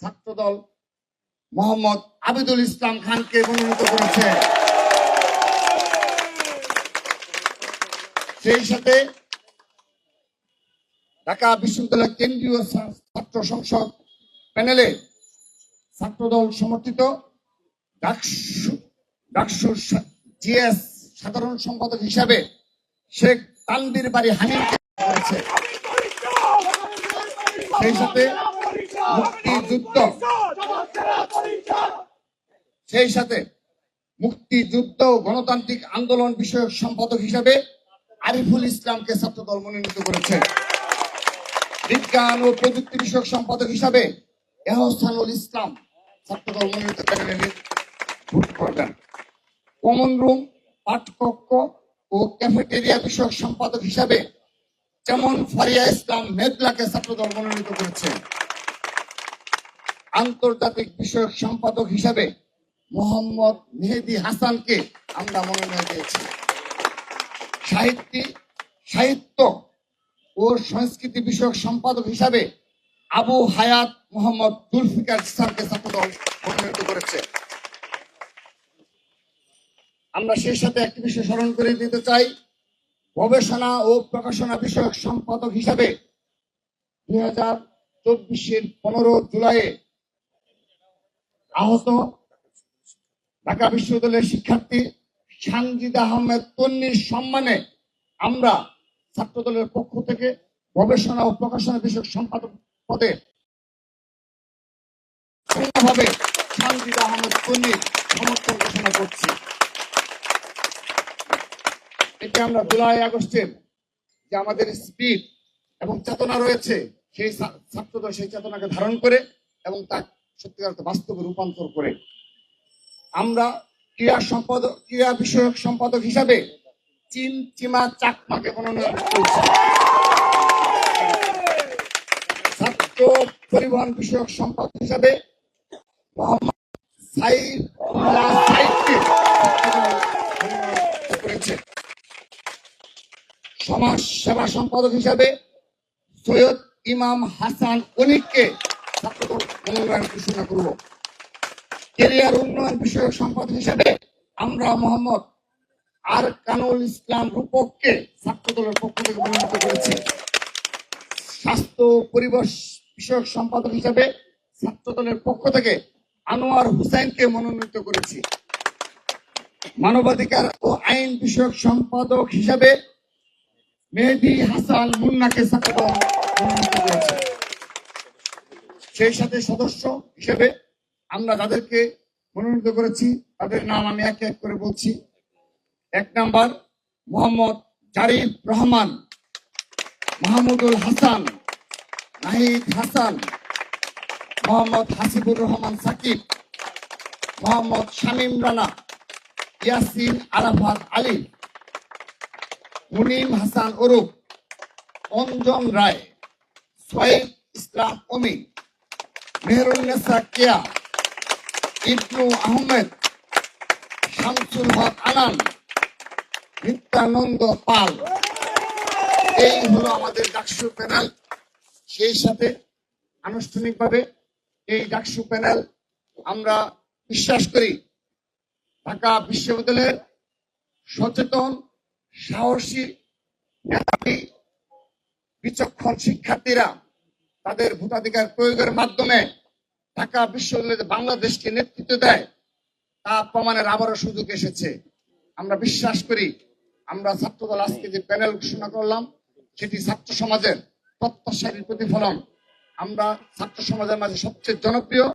ছাত্রদল মোহাম্মদ আবিদুল ইসলাম খানকে মনোনীত করেছে। সেই সাথে ঢাকা বিশ্ববিদ্যালয় কেন্দ্রীয় ছাত্র সংসদ প্যানেলে ছাত্রদল সমর্থিত ডাকসু ডাকসু জিএস সাধারণ সম্পাদক হিসাবে শেখ তানবির বাড়ি হামিদকে করেছে। সেই সাথে মুক্তিযুদ্ধ। সেই সাথে মুক্তিযুদ্ধ গণতান্ত্রিক আন্দোলন বিষয়ক সম্পাদক হিসাবে আরিফুল ইসলামকে ছাত্রদল মনোনীত করেছে। বিজ্ঞান ও প্রযুক্তি বিষয়ক সম্পাদক হিসাবে এহসানুল ইসলাম ছাত্রদল মনোনীত প্যানেলে করবেন। কমন রুম, পাঠকক্ষ ও ক্যাফেটেরিয়া বিষয়ক সম্পাদক হিসাবে যেমন ফারিয়া ইসলাম মেঘলাকে ছাত্রদল মনোনীত করেছে। আন্তর্জাতিক বিষয়ক সম্পাদক হিসাবে মোহাম্মদ মেহেদি হাসানকে আমরা মনোনয়ন দিয়েছি। সাহিত্যি সাহিত্য ও সংস্কৃতি বিষয়ক সম্পাদক হিসাবে আবু হায়াত মোহাম্মদ জুলফিকার ইসলামকে মনোনীত করেছে। আমরা সেই সাথে একটি বিষয় স্মরণ করে দিতে চাই। গবেষণা ও প্রকাশনা বিষয়ক সম্পাদক হিসাবে দুই হাজার চব্বিশের পনেরো জুলাইয়ে আহত ঢাকা বিশ্ববিদ্যালয়ের শিক্ষার্থী সানজিদ আহমেদ তন্নির সম্মানে আমরা ছাত্রদলের পক্ষ থেকে গবেষণা ও প্রকাশনা বিষয়ক সম্পাদক পদে ভাবে সানজিদ আহমেদ তন্নির সমর্থন ঘোষণা করছি। এতে আমরা জুলাই আগস্টের যে আমাদের স্পিড এবং চেতনা রয়েছে, সেই ছাত্রদল সেই চেতনাকে ধারণ করে এবং তা সত্যিকার বাস্তবে রূপান্তর করে। আমরা ক্রীড়া সম্পাদক ক্রীড়া বিষয়ক সম্পাদক হিসাবে চিম চিমা চাকমাকে মনোনয়ন করেছি। ছাত্র পরিবহন বিষয়ক সম্পাদক হিসাবে করেছে। সমাজ সেবা সম্পাদক হিসাবে সৈয়দ ইমাম হাসান অনিককে ঘোষণা করব কেরিয়ার উন্নয়ন বিষয়ক হিসাবে আমরা মোহাম্মদ আর কানুল ইসলাম রূপককে ছাত্রদলের পক্ষ থেকে মনোনীত করেছি। স্বাস্থ্য পরিবেশ বিষয়ক সম্পাদক হিসাবে পক্ষ থেকে আনোয়ার হুসাইনকে মনোনীত করেছি। মানবাধিকার ও আইন বিষয়ক সম্পাদক হিসাবে মেহেদি হাসান মুন্নাকে ছাত্রদল মনোনীত করেছে। সেই সাথে সদস্য হিসেবে আমরা যাদেরকে মনোনীত করেছি। তাদের নাম আমি এক এক করে বলছি। এক নাম্বার, মোহাম্মদ জারিফ রহমান, মাহমুদুল হাসান, নাহিদ হাসান, মোহাম্মদ হাসিবুর রহমান সাকিব, মোহাম্মদ শামীম রানা, ইয়াসিন আরাফাত আলী, মুনিম হাসান ওরুফ অঞ্জন রায় সোয়েব ইসলাম অমি মেহরুন্নেসা কেয়া ইবনু আহমেদ, শামসুল হক আনান, নিত্যানন্দ পাল। এই হলো আমাদের ডাকসু প্যানেল। সেই সাথে আনুষ্ঠানিকভাবে এই ডাকসু প্যানেল আমরা বিশ্বাস করি, ঢাকা বিশ্ববিদ্যালয়ের সচেতন, সাহসী বিচক্ষণ শিক্ষার্থীরা তাদের ভোটাধিকার প্রয়োগের মাধ্যমে ঢাকা বিশ্ববিদ্যালয় বাংলাদেশকে নেতৃত্ব দেয়, তা প্রমাণের আবারও সুযোগ এসেছে। আমরা বিশ্বাস করি, আমরা ছাত্রদল আজকে যে প্যানেল ঘোষণা করলাম, সেটি ছাত্র সমাজের প্রত্যাশারী প্রতিফলন। আমরা ছাত্র সমাজের মাঝে সবচেয়ে জনপ্রিয়।